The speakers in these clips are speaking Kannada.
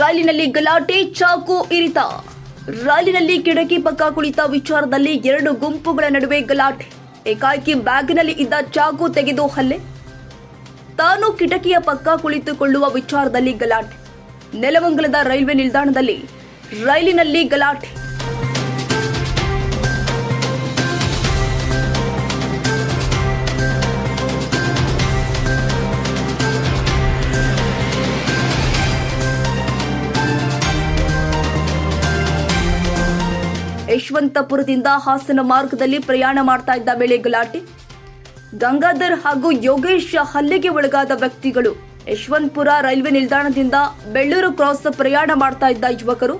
ರೈಲಿನಲ್ಲಿ ಗಲಾಟೆ, ಚಾಕು ಇರಿತ. ರೈಲಿನಲ್ಲಿ ಕಿಡಕಿ ಪಕ್ಕ ಕುಳಿತ ವಿಚಾರದಲ್ಲಿ ಎರಡು ಗುಂಪುಗಳ ನಡುವೆ ಗಲಾಟೆ. ಏಕಾಏಕಿ ಬ್ಯಾಗ್ನಲ್ಲಿ ಇದ್ದ ಚಾಕು ತೆಗೆದು ಹಲ್ಲೆ. ತಾನು ಕಿಟಕಿಯ ಪಕ್ಕ ಕುಳಿತುಕೊಳ್ಳುವ ವಿಚಾರದಲ್ಲಿ ಗಲಾಟೆ. ನೆಲಮಂಗಲದ ರೈಲ್ವೆ ನಿಲ್ದಾಣದಲ್ಲಿ ರೈಲಿನಲ್ಲಿ ಗಲಾಟೆ. ಯಶವಂತಪುರದಿಂದ ಹಾಸನ ಮಾರ್ಗದಲ್ಲಿ ಪ್ರಯಾಣ ಮಾಡ್ತಾ ಇದ್ದ ವೇಳೆ ಗಲಾಟೆ. ಗಂಗಾಧರ್ ಹಾಗೂ ಯೋಗೇಶ್ ಹಲ್ಲೆಗೆ ಒಳಗಾದ ವ್ಯಕ್ತಿಗಳು. ಯಶವಂತಪುರ ರೈಲ್ವೆ ನಿಲ್ದಾಣದಿಂದ ಬೆಳ್ಳೂರು ಕ್ರಾಸ್ ಪ್ರಯಾಣ ಮಾಡ್ತಾ ಇದ್ದ ಯುವಕರು.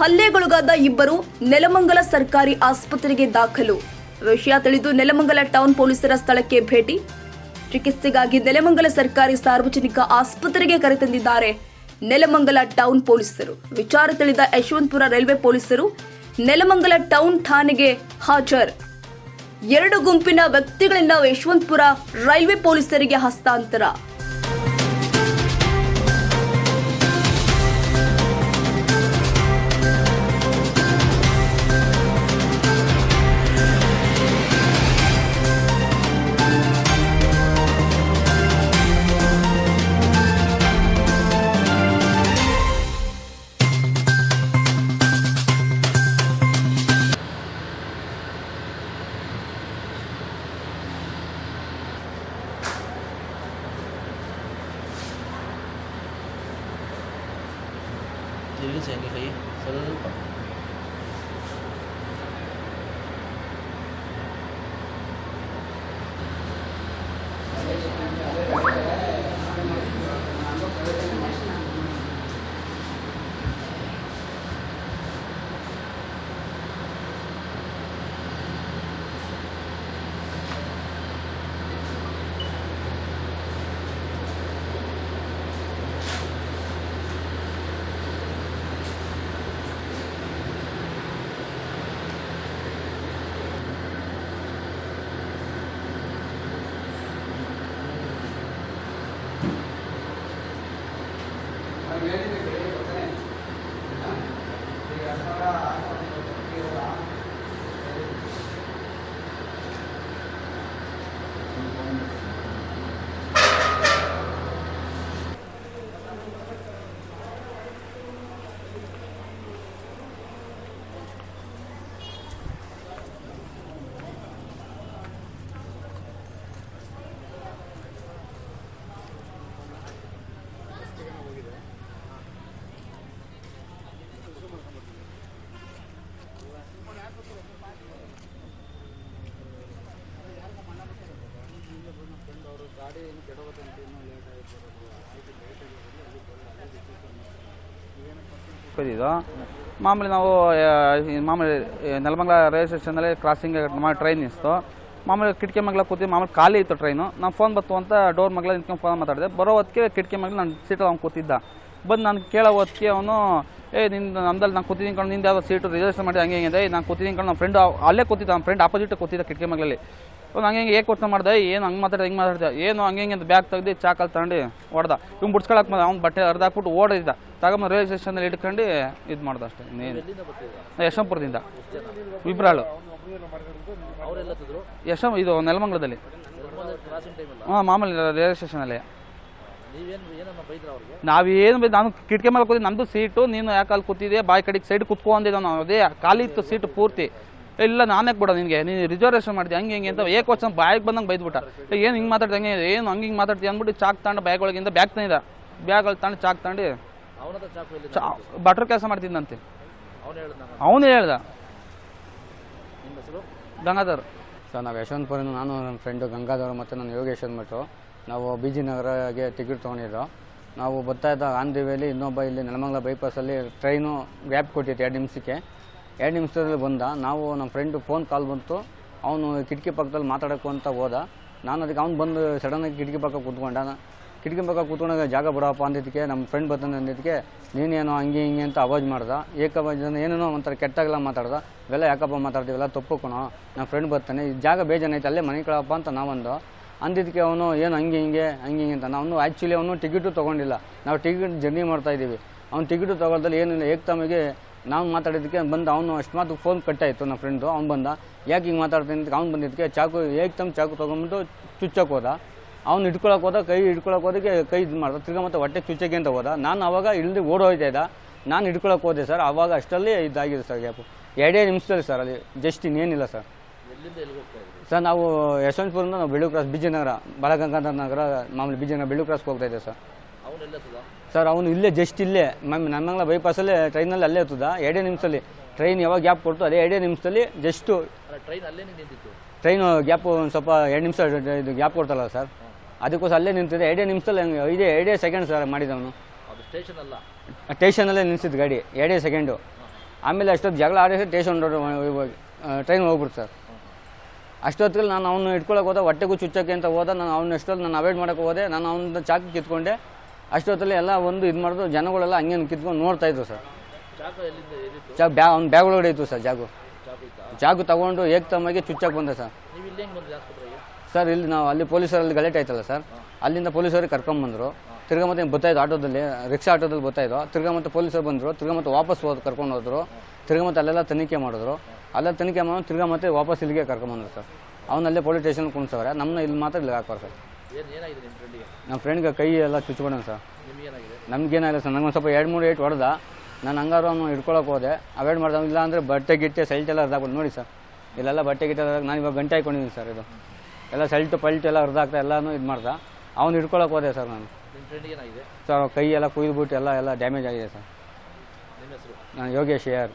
ಹಲ್ಲೆಗೊಳಗಾದ ಇಬ್ಬರು ನೆಲಮಂಗಲ ಸರ್ಕಾರಿ ಆಸ್ಪತ್ರೆಗೆ ದಾಖಲು. ವಿಷಯ ತಿಳಿದು ನೆಲಮಂಗಲ ಟೌನ್ ಪೊಲೀಸರ ಸ್ಥಳಕ್ಕೆ ಭೇಟಿ. ಚಿಕಿತ್ಸೆಗಾಗಿ ನೆಲಮಂಗಲ ಸರ್ಕಾರಿ ಸಾರ್ವಜನಿಕ ಆಸ್ಪತ್ರೆಗೆ ಕರೆತಂದಿದ್ದಾರೆ ನೆಲಮಂಗಲ ಟೌನ್ ಪೊಲೀಸರು. ವಿಚಾರ ತಿಳಿದ ಯಶವಂತಪುರ ರೈಲ್ವೆ ಪೊಲೀಸರು ನೆಲಮಂಗಲ ಟೌನ್ ಠಾಣೆಗೆ ಹಾಜರ್. ಎರಡು ಗುಂಪಿನ ವ್ಯಕ್ತಿಗಳಿಂದ ಯಶವಂತಪುರ ರೈಲ್ವೆ ಪೊಲೀಸರಿಗೆ ಹಸ್ತಾಂತರ. ತಿರುಗಿಸಿ ಹಂಗೆ ಕೈ ಸ್ವಲ್ಪ ಇದು. ಮಾಮೂಲಿ ನಾವು ಮಾಮೂಲಿ ನೆಲಮಂಗಲ ರೈಲ್ವೆ ಸ್ಟೇಷನಲ್ಲಿ ಕ್ರಾಸಿಂಗ್ ಮಾಡಿ ಟ್ರೈನ್ ಇಸ್ತು ಮಾಮೂಲಿ ಕಿಟಕಿ ಮಗ್ಲ ಕೂತಿ ಮಾಮೂಲಿ ಖಾಲಿ ಇತ್ತು ಟ್ರೈನು ನಾನು ಫೋನ್ ಬತ್ತು ಅಂತ ಡೋರ್ ಮಗ್ಲ ನಿಂತ್ಕೊಂಡು ಫೋನ್ ಮಾತಾಡಿದೆ. ಬರೋ ಹೊತ್ತಿಗೆ ಕಿಟಕಿ ಮಗ್ಲ ನಾನು ಸೀಟಲ್ಲಿ ಅವ್ನು ಕೂತಿದ್ದ. ಬಂದು ನಾನು ಕೇಳೋ ಹೊತ್ತಿಗೆ ಅವನು, ಏ ನಿಂದು ನಮ್ದಲ್ಲಿ ನಾನು ಕೂತಿದ್ದೀನಿ ಕಂಡು ನಿಂದು ಯಾವುದೋ ಸೀಟು ರಿಸರ್ವೇಷನ್ ಮಾಡಿ ಹಂಗೆ ಹಿಂಗೆ ನಾನು ಕೂತಿದ್ದೀನಿ ಕಂಡು ನಮ್ಮ ಫ್ರೆಂಡ್ ಅಲ್ಲೇ ಕೂತಿದ್ದ ನಮ್ಮ ಫ್ರೆಂಡ್ ಆಪೋಸಿಟ್ ಕೂತಿದ್ದ ಕಿಟಕಿ ಮಗ್ಲಲ್ಲಿ. ಹಂಗೆ ಹಿಂಗೆ ಏಕೆ ಕೊಟ್ಟು ಮಾಡಿದೆ, ಏನು ಹಂಗೆ ಮಾತಾಡಿದೆ, ಹಿಂಗೆ ಮಾತಾಡಿದೆ, ಏನು ಹಂಗೆ ಹಿಂಗೆ ಬ್ಯಾಗ್ ತೆಗ್ದು ಚಾಕಲ್ಲಿ ತಗೊಂಡು ಹೊಡೆದ. ಇವ್ನು ಬಿಡ್ಸ್ಕೊಳಕ್ ಬಂದ, ಅವ್ನು ಬಟ್ಟೆ ಅರ್ಧ ಹಾಕ್ಬಿಟ್ಟು ಓಡಿದ್ದ ತಗೊಂಬ ರೈಲ್ವೆ ಸ್ಟೇಷನಲ್ಲಿ ಇಟ್ಕೊಂಡು ಇದು ಮಾಡ್ದೆ ಅಷ್ಟೇ ಇನ್ನೇನು ಯಶವಂಪುರದಿಂದ ಬರ್ತಿದ್ರು ಯಶವಂತಪುರದಿಂದ. ಇಬ್ರಾಳು ಅವರೆಲ್ಲ ತಿದ್ರು ಯಶಂ ಇದು ನೆಲಮಂಗ್ಲದಲ್ಲಿ. ಹಾಂ, ಮಾಮೂಲಿ ರೈಲ್ವೆ ಸ್ಟೇಷನಲ್ಲಿ ನೀವೇನು ಬೈ- ನಾನು ಕಿಟಕಿ ಮೇಲೆ ಕೂತಿದ್ದೆ ನಮ್ಮದು ಸೀಟು ನೀನು ಯಾಕೆ ಅಲ್ಲಿ ಕೂತಿದ್ದೆ, ಬಾಯಿ ಕಡೆಗೆ ಸೈಡ್ ಕುತ್ಕೊಂಡಿದ್ದೆ ನಾವು ನಾನು, ಅದೇ ಖಾಲಿ ಇತ್ತು ಸೀಟ್ ಪೂರ್ತಿ. ಇಲ್ಲ ನಾನೇ ಕೊಡ ನಿನಗೆ? ನೀನು ರಿಸರ್ವೇಷನ್ ಮಾಡಿದೆ ಹಂಗೆ ಹಿಂಗೆ ಅಂತ ಏಕ್ ವರ್ಷ ಬಾಯಿಗೆ ಬಂದಂಗೆ ಬೈದ್ಬಿಟ್ಟ. ಏನು ಹಿಂಗೆ ಮಾತಾಡ್ತಾ ಹಂಗೆ ಏನು ಹಂಗೆ ಹಿಂಗೆ ಮಾತಾಡ್ತೀಯ ಅಂದ್ಬಿಟ್ಟು ಚಾಕ್ ತಗೊಂಡು ಬ್ಯಾಗ್ ಒಳಗಿಂದ ಬ್ಯಾಗ್ ತಂದಿದ್ದ. ಬ್ಯಾಗ್ ಅಲ್ಲಿ ತಗೊಂಡು ಚಾಕ್ ತಗೊಂಡು ಬಟ್ರ್ ಕೆಲಸ ಮಾಡ್ತಿದ್ದಂತೆ ಅವನು ಹೇಳ್ದ ಗಂಗಾಧರ್. ಸರ್ ನಾವು ಯಶವಂತಪುರಿಂದ ನಾನು ನನ್ನ ಫ್ರೆಂಡು ಗಂಗಾಧರ್ ಮತ್ತು ನಾನು ಯೋಗೇಶ್ ಅಂದ್ಬಿಟ್ಟು ನಾವು ಬಿ ಜಿ ನಗರಗೆ ಟಿಕೆಟ್ ತೊಗೊಂಡಿದ್ದು. ನಾವು ಬರ್ತಾ ಇದ್ದ ಆನ್ ದಿ ವೇಲಿ ಇನ್ನೊಬ್ಬ ಇಲ್ಲಿ ನೆಲಮಂಗಲ ಬೈಪಾಸಲ್ಲಿ ಟ್ರೈನು ಗ್ಯಾಪ್ ಕೊಟ್ಟಿತ್ತು ಎರಡು ನಿಮಿಷಕ್ಕೆ. ಎರಡು ನಿಮಿಷದಲ್ಲಿ ಬಂದ. ನಾವು ನಮ್ಮ ಫ್ರೆಂಡು ಫೋನ್ ಕಾಲ್ ಬಂತು. ಅವನು ಕಿಟಕಿ ಪಕ್ಕದಲ್ಲಿ ಮಾತಾಡೋಕ್ಕೂ ಅಂತ ಹೋದ. ನಾನು ಅದಕ್ಕೆ ಅವ್ನು ಬಂದು ಸಡನ್ನಾಗಿ ಕಿಟಕಿ ಪಕ್ಕ ಕೂತ್ಕೊಂಡ. ಕಿಟಕಿ ಪಕ್ಕ ಕೂತ್ಕೊಂಡಾಗ ಜಾಗ ಬಿಡಪ್ಪ ಅಂದಿದ್ದಕ್ಕೆ, ನಮ್ಮ ಫ್ರೆಂಡ್ ಬರ್ತಾನೆ ಅಂದಿದ್ದಕ್ಕೆ, ನೀನೇನೋ ಹಂಗೆ ಹಿಂಗೆ ಅಂತ ಅವಾಜ್ ಮಾಡ್ದೆ. ಏಕವಾಜ್ ಏನೇನೋ ಒಂಥರ ಕೆಟ್ಟಾಗೆಲ್ಲ ಮಾತಾಡ್ದ. ಇವೆಲ್ಲ ಯಾಕಪ್ಪ ಮಾತಾಡ್ತೀವಲ್ಲ ತಪ್ಪು ನಮ್ಮ ಫ್ರೆಂಡ್ ಬರ್ತಾನೆ. ಈ ಜಾಗ ಬೇಜಾನೈತೆ ಅಲ್ಲೇ ಮನೆ ಕಳಪ್ಪ ಅಂತ ನಾವೊಂದು ಅಂದಿದ್ದಕ್ಕೆ ಅವನು ಏನು ಹಂಗೆ ಹಿಂಗೆ ಹಂಗೆ ಹಿಂಗೆ ಅಂತ. ನಾವು ಆ್ಯಕ್ಚುಲಿ ಅವನು ಟಿಕೆಟು ತೊಗೊಂಡಿಲ್ಲ. ನಾವು ಟಿಕೆಟ್ ಜರ್ನಿ ಮಾಡ್ತಾ ಇದ್ದೀವಿ. ಅವ್ನು ಟಿಕೆಟು ತೊಗೊಳ್ದಲ್ಲಿ ಏನಿಲ್ಲ. ಏಕ್ತಮಿಗೆ ನಾವು ಮಾತಾಡಿದ್ದಕ್ಕೆ ಬಂದು ಅವನು ಅಷ್ಟು ಮಾತು ಫೋನ್ ಆಯಿತು ನನ್ನ ಫ್ರೆಂಡು ಅವ್ನು ಬಂದ ಯಾಕೆ ಹಿಂಗೆ ಮಾತಾಡ್ತೀನಿ ಅಂತ ಅವ್ನು ಬಂದಿದ್ದಕ್ಕೆ ಚಾಕು ಹೇಗೆ ತಮ್ಮ ಚಾಕು ತೊಗೊಂಬಿಟ್ಟು ಚುಚ್ಚಕ್ಕೆ ಹೋದ. ಅವ್ನು ಹಿಡ್ಕೊಳಕ್ಕೆ ಹೋದ ಕೈ ಹಿಡ್ಕೊಳಕ್ಕೆ ಹೋದಕ್ಕೆ ಕೈ ಇದು ಮಾಡ್ದ. ತಿರ್ಗಾ ಮತ್ತೆ ಹೊಟ್ಟೆ ಚುಚ್ಚಕ್ಕೆ ಅಂತ ಹೋದ. ನಾನು ಅವಾಗ ಇಲ್ಲದೆ ಓಡೋಯ್ತಾ ಇದ್ದ. ನಾನು ಹಿಡ್ಕೊಳಕ್ಕೆ ಹೋದೆ ಸರ್. ಅವಾಗ ಅಷ್ಟರಲ್ಲಿ ಇದಾಗಿದೆ ಸರ್ ಗ್ಯಾಪು. ಎರಡೇ ನಿಮಿಷದಲ್ಲಿ ಸರ್ ಅಲ್ಲಿ ಜಸ್ಟ್ ಇನ್ನೇನಿಲ್ಲ ಸರ್. ಸರ್ ನಾವು ಯಶವಂತಪುರದಿಂದ ನಾವು ಬೆಳ್ಳು ಕ್ರಾಸ್ ಬಿಜಯನಗರ ಬಾಲಗಂಗಾಧರ ನಗರ ಮಾಮೂಲಿ ಬಿಜಯನಗರ ಬೆಳ್ಳು ಕ್ರಾಸ್ಗೆ ಹೋಗ್ತಾ ಇದ್ದೆ ಸರ್. ಸರ್ ಅವನು ಇಲ್ಲೇ ಜಸ್ಟ್ ಇಲ್ಲೇ. ಮ್ಯಾಮ್ ನಮ್ಮಂಗ್ಲ ಬೈಪಾಸಲ್ಲೇ ಟ್ರೈನಲ್ಲಿ ಅಲ್ಲೇ ಇರ್ತದ. ಎರಡೇ ನಿಮಿಷದಲ್ಲಿ. ಟ್ರೈನ್ ಯಾವಾಗ ಗ್ಯಾಪ್ ಕೊಡ್ತು ಅದೇ ಎರಡೇ ನಿಮಿಷದಲ್ಲಿ ಜಸ್ಟು ಟ್ರೈನ್ ಅಲ್ಲೇ ನಿಂತಿತ್ತು. ಟ್ರೈನ್ ಗ್ಯಾಪ್ ಒಂದು ಸ್ವಲ್ಪ ಎರಡು ನಿಮಿಷ ಇದು ಗ್ಯಾಪ್ ಕೊಡ್ತಲ್ಲ ಸರ್ ಅದಕ್ಕೋಸ್ಕರ ಅಲ್ಲೇ ನಿಂತಿದೆ ಎರಡೇ ನಿಮಿಷದಲ್ಲಿ ಹಂಗೆ ಐದೇ ಎರಡೇ ಸೆಕೆಂಡ್ ಸರ್ ಮಾಡಿದವನು ಅದು ಸ್ಟೇಷನ್ ಅಲ್ಲ. ಸ್ಟೇಷನಲ್ಲೇ ನಿಲ್ಸಿದ್ದು ಗಾಡಿ ಎರಡೇ ಸೆಕೆಂಡು ಆಮೇಲೆ ಅಷ್ಟೊತ್ತು ಜಗಳ ಆಡಿಸಿ ಸ್ಟೇಷನ್ ಟ್ರೈನ್ ಹೋಗ್ಬಿಡ್ತು ಸರ್ ಅಷ್ಟೊತ್ತಿಗೆ ನಾನು ಅವನು ಇಟ್ಕೊಳಕ್ಕೆ ಹೋದ ಹೊಟ್ಟೆಗೂ ಚುಚ್ಚಕ್ಕೆ ಅಂತ ಹೋದ ನಾನು ಅವ್ನ ಎಷ್ಟೊತ್ತು ನಾನು ಅವಾಯ್ಡ್ ಮಾಡೋಕ್ಕೆ ಹೋದೆ ನಾನು ಅವನ ಚಾಕಿ ಕಿತ್ಕೊಂಡೆ. ಅಷ್ಟೊತ್ತಲ್ಲಿ ಎಲ್ಲ ಒಂದು ಇದು ಮಾಡಿದ್ರು ಜನಗಳೆಲ್ಲ ಹಂಗೆ ಕಿತ್ಕೊಂಡು ನೋಡ್ತಾ ಇದ್ರು ಸರ್. ಚಾ ಬ್ಯಾ ಅವ್ನ ಬ್ಯಾಗ್ ಒಳಗಡೆ ಇತ್ತು ಸರ್ ಜಾಗು. ಜಾಗು ತಗೊಂಡು ಏಕ್ತಮ್ಮಾಗಿ ಚುಚ್ಚಾಗಿ ಬಂದೆ ಸರ್. ಸರ್ ಇಲ್ಲಿ ನಾವು ಅಲ್ಲಿ ಪೊಲೀಸರಲ್ಲಿ ಗಲಾಟೆ ಆಯ್ತಲ್ಲ ಸರ್. ಅಲ್ಲಿಂದ ಪೊಲೀಸರಿಗೆ ಕರ್ಕೊಂಬಂದರು ತಿರ್ಗಾ ಮತ್ತೆ ಬರ್ತಾಯಿದ್ದು ಆಟೋದಲ್ಲಿ ರಿಕ್ಷಾ ಆಟೋದಲ್ಲಿ ಬರ್ತಾಯಿದ್ದು ತಿರ್ಗಾ ಮತ್ತೆ ಪೊಲೀಸರು ಬಂದರು. ತಿರ್ಗಾ ಮತ್ತೆ ವಾಪಸ್ ಹೋದ್ ಕರ್ಕೊಂಡು ಹೋದ್ರು. ತಿರ್ಗಾ ಮತ್ತೆ ಅಲ್ಲೆಲ್ಲ ತನಿಖೆ ಮಾಡಿದ್ರು. ಅಲ್ಲೆಲ್ಲ ತನಿಖೆ ಮಾಡಿ ತಿರ್ಗಾ ಮತ್ತೆ ವಾಪಸ್ ಇಲ್ಲಿಗೆ ಕರ್ಕೊಂಬಂದ್ರು ಸರ್. ಅವನಲ್ಲೇ ಪೊಲೀಸ್ ಸ್ಟೇಷನ್ ಕುಣಿಸವ್ರೆ ನಮ್ಮನ್ನ ಇಲ್ಲಿ ಮಾತ್ರ ಇಲ್ಲಿ ಹಾಕೋರು ಸರ್. ಏನು ಏನಾಗಿದೆ ನಿಮ್ಮ ಫ್ರೆಂಡಿಗೆ ನಮ್ಮ ಫ್ರೆಂಡ್ಗೆ ಕೈ ಎಲ್ಲ ಚುಚ್ಕೊಂಡ ಸರ್. ನಮಗೇನ ನಮ್ಗೇನಾಗಿಲ್ಲ ಸರ್. ನಂಗೆ ಸ್ವಲ್ಪ ಎರಡು ಮೂರು ಏಟ್ ಹೊಡೆದ. ನಾನು ಹಂಗಾರು ಅವನು ಹಿಡ್ಕೊಳಕ್ಕೆ ಹೋದೆ. ಅವಾಯ್ಡ್ ಮಾಡ್ದೆ. ಇಲ್ಲ ಅಂದರೆ ಬಟ್ಟೆ ಗಿಟ್ಟೆ ಸೈಲ್ಟ್ ಎಲ್ಲ ಅರ್ಧಾಕೊಂಡು ನೋಡಿ ಸರ್. ಇಲ್ಲೆಲ್ಲ ಬಟ್ಟೆ ಗಿಟ್ಟೆ ನಾನು ಇವಾಗ ಗಂಟೆ ಹಾಕೊಂಡಿದ್ದೀನಿ ಸರ್ ಇದು. ಎಲ್ಲ ಸಲ್ಟು ಪಲ್ಟ್ ಎಲ್ಲ ಹರಿದಾಕ್ತಾ ಎಲ್ಲನೂ ಇದು ಮಾಡ್ದ. ಅವ್ನು ಹಿಡ್ಕೊಳಕ್ಕೆ ಹೋದೆ ಸರ್ ನಾನು. ನಿಮ್ಮ ಫ್ರೆಂಡಿಗೆ ಏನಾಗಿದೆ? ಸರ್ ಅವ್ರ ಕೈ ಎಲ್ಲ ಕುಯ್ದುಬಿಟ್ಟು ಎಲ್ಲ ಎಲ್ಲ ಡ್ಯಾಮೇಜ್ ಆಗಿದೆ ಸರ್. ನಿಮ್ಮ ಹೆಸರು? ನಾನು ಯೋಗೇಶ್ ಯಾರ್